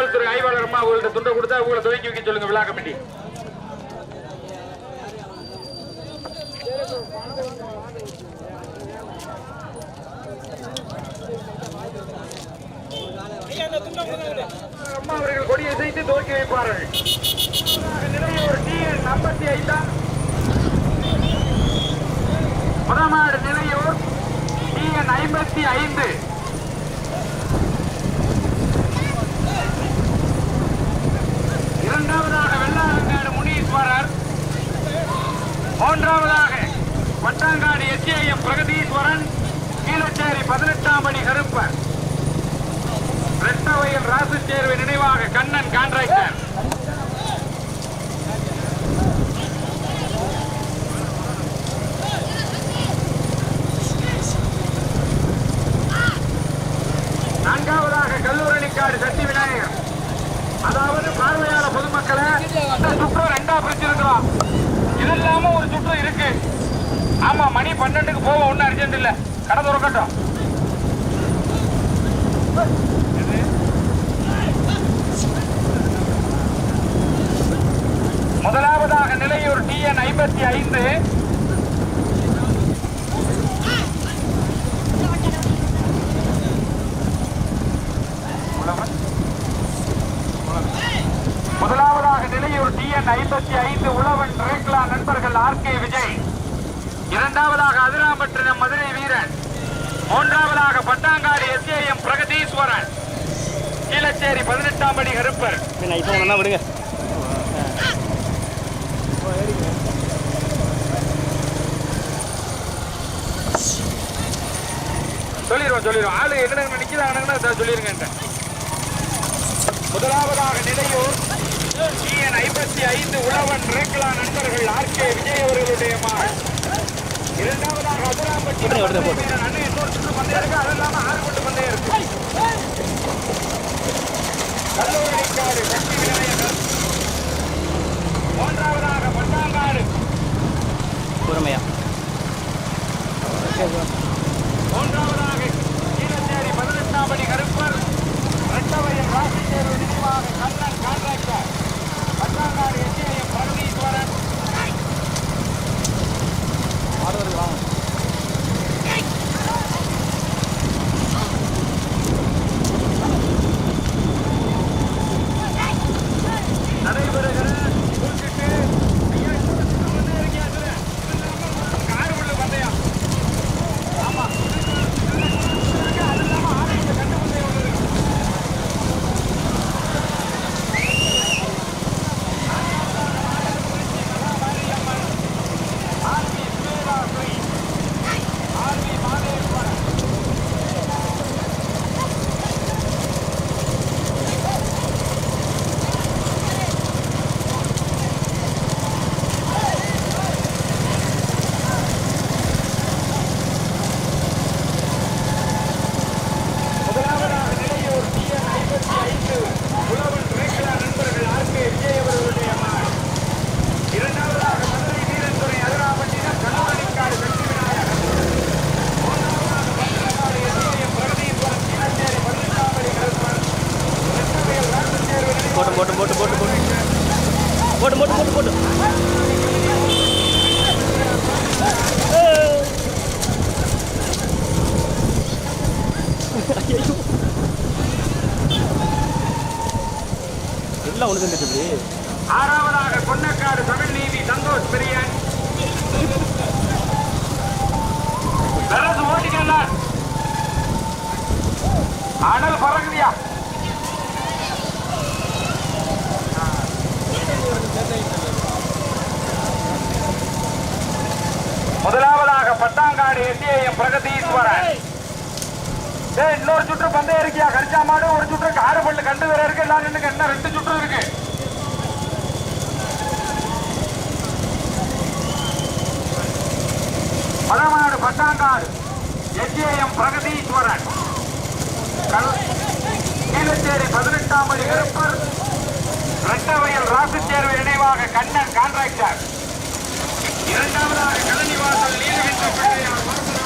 காவல்துறை ஆய்வாளர் அம்மா அவங்கள்ட்ட துண்டை கொடுத்தா உங்களை துவக்கி வைக்க சொல்லுங்க விழா கமிட்டி. அம்மா அவர்கள் கொடியை செய்து துவக்கி வைப்பார்கள். ஒரு டிஎன் ஐம்பத்தி ஐந்தாம் முதமாடு நிலையூர் டிஎன் ஐம்பத்தி ஐந்து. மூன்றாவதாக வட்டாங்காடு எஸ்ஏஎம் பிரகதீஸ்வரன் கீழச்சேரி பதினெட்டாம் படி கருப்பர். ரெட்டவயல் ராசு தேர்வு நினைவாக கண்ணன் கான்ட்ராக்டர் நான்காவதாக கல்லூரணிக்காடு சக்தி விநாயகர். அதாவது பார்வையாளர் பொதுமக்களை இந்த சுற்று ரெண்டா பிரிச்சிருக்கிறோம். இது இல்லாம ஒரு சுற்று இருக்கு. ஆமா மணி பன்னெண்டுக்கு போக ஒன்றும் அர்ஜென்ட் இல்ல. கடை திறக்கட்டும். முதலாவதாக நிலையூர் டிஎன் ஐம்பத்தி ஐந்து முதலாவதாக நிலையூர் டிஎன் ஐம்பத்தி ஐந்து உழவன் ரேக்லா நண்பர்கள் ஆர் கே விஜய் இரண்டாவதாக அதிராம்பட்டினம் மதுரை வீரன் மூன்றாவதாக பட்டாங்காடு எஸ்ஏஎம் பிரகதீஸ்வரன். கீழச்சேரி பதினெட்டாம் படி கருப்பர். விடுங்க. சொல்லிடுவோம் சொல்லிடுவோம் ஆளு எங்கன நிக்கிறாங்கன்னா சொல்லிருங்க முதலாவதாக நிலையூர் ஐம்பத்தி ஐந்து உழவன் ரேக்லா நண்பர்கள் ஆர் கே விஜய் அவர்களுடைய மகன் இரண்டாவதாக அதிராம்பட்டி அண்ணன் இன்னொரு சுற்று பந்தயம் இருக்கு அது இல்லாம ஆறு கொண்டு பந்தயம் இருக்கு கல்லூரிக்காடு சக்தி விநாயகர் மூன்றாவதாக பட்டாங்காடு பொறுமையா மூன்றாவதாக கீழச்சேரி பதினெட்டாம் படி கருப்பர் ரெட்டவையில் ராசி நினைவாக Kannan contractor Pattangadu S A M Parameswaran ஆர்வம் எல்லாம் ஒன்று தந்துட்டு ஆறாவதாக கொன்னக்காடு தமிழ் நீதி சந்தோஷ் பெரியன். வெரசு ஓட்டிக்கலாம் அனல் பறகுதியா முதலாவதாக பட்டாங்காடு எஸ்ஏஎம் பிரகதீஸ்வரன். இன்னொரு சுற்று பந்தயம் இருக்கியா? கரிச்சா மாடு ஒரு சுற்று காரப்பள்ளி கண்டு வேற இருக்கு. எல்லாம் நின்னுங்க இன்னும் ரெண்டு சுற்று இருக்கு. பழமாடு பட்டாங்காடு எஸ்ஏஎம் பிரகதீஸ்வரன் கீழச்சேரி பதினெட்டாம் படி கருப்பர் ராசு தேர்வு நினைவாக கண்ணன் கான்ட்ராக்டர் இரண்டாவதாக கலனிவாசல் நீலகண்ட பிள்ளையார்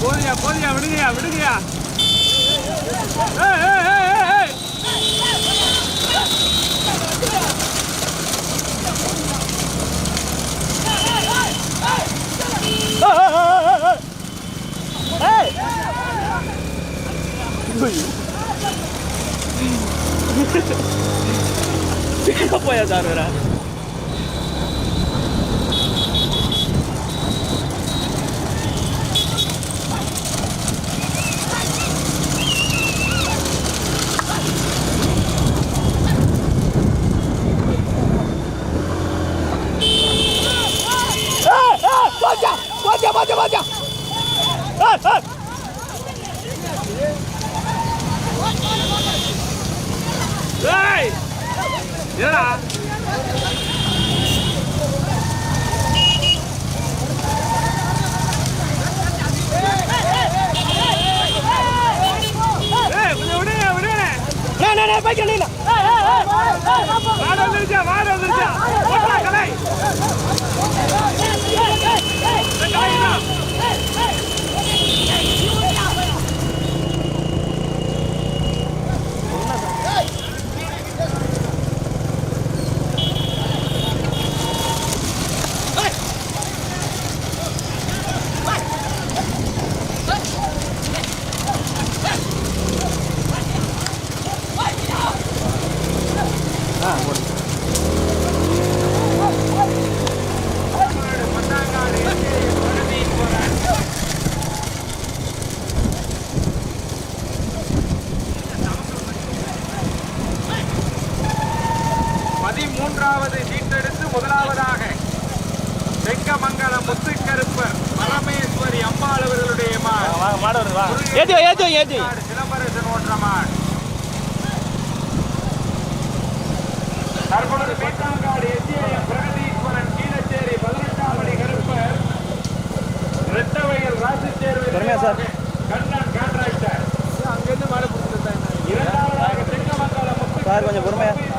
போதியா போதியா விடுங்கயா விடுங்கயா ஏய், ஏய், போயா சார் வேற போச்சா பைக் இல்ல மாடு வந்துருச்சா வாட வந்துருச்சா வை, ஏத்தி வை, ஏத்தி வை. மாடு. சிலம்பரசன் தற்பொழுது மேட்டாங்காடு எஸ்ஏஎம் பிரகதீஸ்வரன் கீழச்சேரி பதினெட்டாம் படி கருப்பர். ரெட்டவயல் பொறுமையா சார். கண்ணன் கான்ட்ராக்டர். அங்கிருந்து மாடு இரண்டாவதாக தெங்கமங்கலம் முத்து சார் கொஞ்சம் பொறுமையா.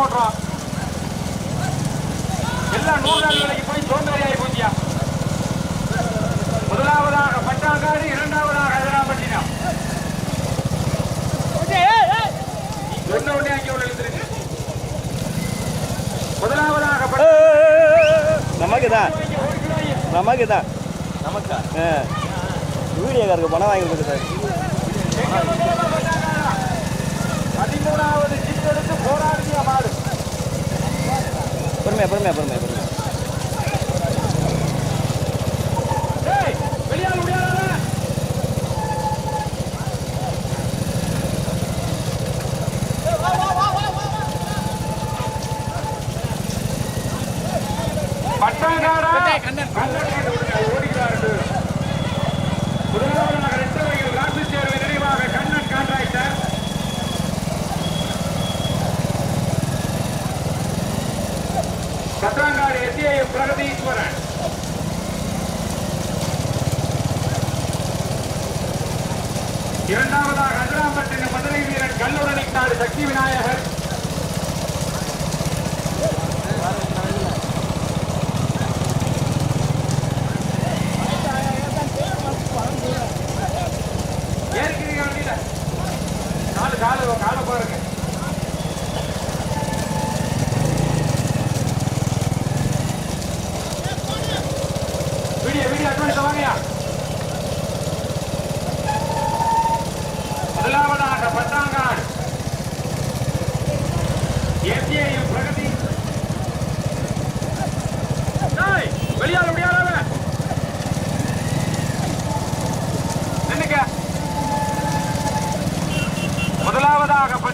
ஓட்டுறோம் எல்லாம் நூறு நாள் வேலைக்கு போய் சோம்பேறி ஆகி போச்சியா? முதலாவதாக பட்டாங்காடு இரண்டாவதாக ஹைதராபாத்தினம் சொன்ன உடனே அங்கே உள்ள இழுத்துருக்கு முதலாவதாக நமக்கு தான் பட்டாங்க நமக்கு? வீடியோக்காருக்கு பணம் வாங்கி கொடுக்குறாரு பதிமூணாவது சித்தெடுத்து போராடிய மாடு பொறுமையா பொறுமையா பொறுமையா பொறுமையா ஏய், வெளியாள் முடியாத பட்டாங்காடா கண்ணன் ஓடிக்கிறாரு முதலாவதாக ரெட்டவையில் ராசி சேர்வை நினைவாக கண்ணன் கான்ட்ராக்டர் பட்டாங்காடு எஸ்ஏஎம் பிரகதீஸ்வரன் இரண்டாவதாக அஜராம்பட்டின மதுரை வீரன் கல்லூரணிக்காடு சக்தி விநாயகர் ஏறிக்கிறீங்க வண்டியில காலு காலு காலை பாருங்க வீடியோ வீடியோ அட்வான்ஸ் வாங்கயா முதலாவதாக பட்டாங்காடு எஸ்ஏஎம் பிரகதி டேய், வெளியால முடியாத நின்னுக்க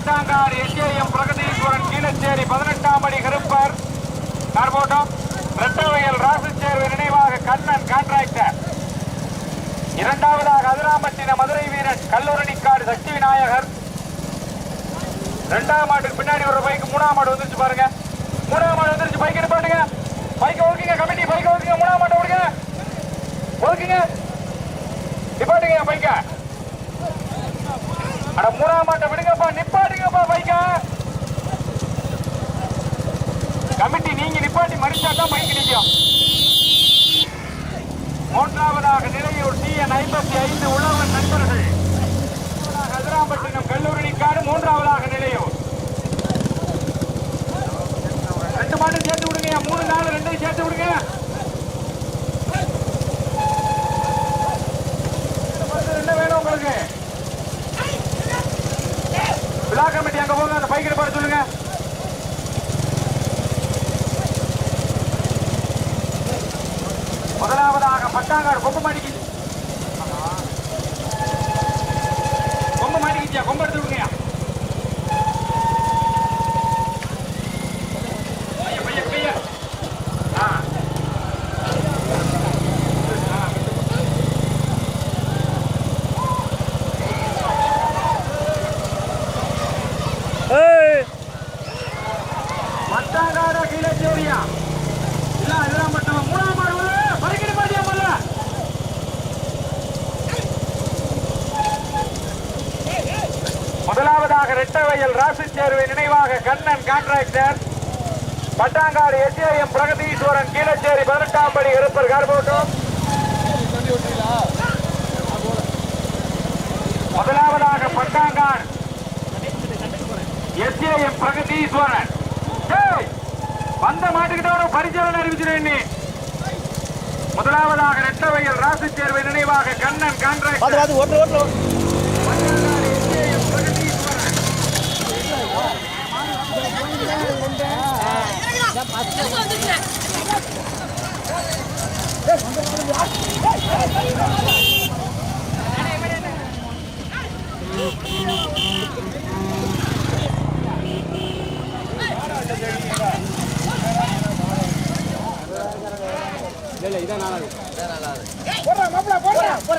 முதலாவதாக எஸ்ஏஎம் பிரகதீஸ்வரன் கீழச்சேரி பதினெட்டாம் அடி கருப்பர். கார்போட்டம் ரெட்டவையல் ராசுச்சேர்வு நினைவாக கண்ணன் கான்ட்ராக்டர் இரண்டாவதாக அதிராம்பட்டின மதுரை வீரன் கல்லூரணிக்காடு சக்தி விநாயகர் ரெண்டாம் ஆண்டுக்கு பின்னாடி ஒரு பைக் மூணாம் மாடு வந்துருச்சு பாருங்க. மூணாம் மாடு வந்துருச்சு. பைக் நிப்பாட்டுங்க பைக் ஒதுக்குங்க கமிட்டி பைக் ஒதுக்குங்க மூணாம் மாட்டை விடுங்க ஒதுக்குங்க. நிப்பாட்டுங்க பைக்க அட மூணாம் மாட்டை விடுங்கப்பா நிப்ப பைக்க கமிட்டி நீங்க நிப்பாட்டி மறிச்சா தான் பைக் நிற்கும் மூன்றாவதாக நிலையூர் டிஎன் ஐம்பத்தி ஐந்து உழவன் நண்பர்கள் அதிராம்பட்டினம் கல்லூரிக்காடு மூன்றாவதாக நிலையூர் ரெண்டு மாடு சேர்த்து விடுங்க மூணு நாலு ரெண்டையும் சேர்த்து விடுங்க என்ன வேணும் உங்களுக்கு விழா கமிட்டி அங்க போங்க அந்த பைக்கில் பாட சொல்லுங்க முதலாவதாக பட்டாங்காடு கொம்பு மாட்டிக்கிச்சு கொம்பு மாட்டிக்கிச்சியா கொம்பு எடுத்து விடுங்கயா பைய, பைய, பைய. ஆ. ஆ. ஏய் பட்டாங்காடா கீழே சேரியா இல்ல அதெல்லாம் மட்டும் மூணாம் மாடு விடு. பறிக்கடி பாட்டியா முதல்ல முதலாவதாக ரெட்டவையல் ராசி சேர்வை நினைவாக கண்ணன் கான்ட்ராக்டர் பட்டாங்காடு எஸ்ஏஎம் பிரகதீஸ்வரன் கீழச்சேரி பதினெட்டாம் படி இருப்பர் கார்போட்டம் முதலாவதாக பட்டாங்காடு எஸ்ஏஎம் பிரகதீஸ்வரன். டேய், வந்த மாட்டுக்கிட்ட பரிசோதனை அறிவிச்சிருவேன் நீ முதலாவதாக ரெட்டவையல் ராசி சேர்வை நினைவாக கண்ணன் கான்ட்ராக்டர் பார்த்து பார்த்து ஓட்டு ஓட்டு பட்டாங்காடு எஸ்ஏஎம் பிரகதீஸ்வரன் இல்லை இதான் நாளாது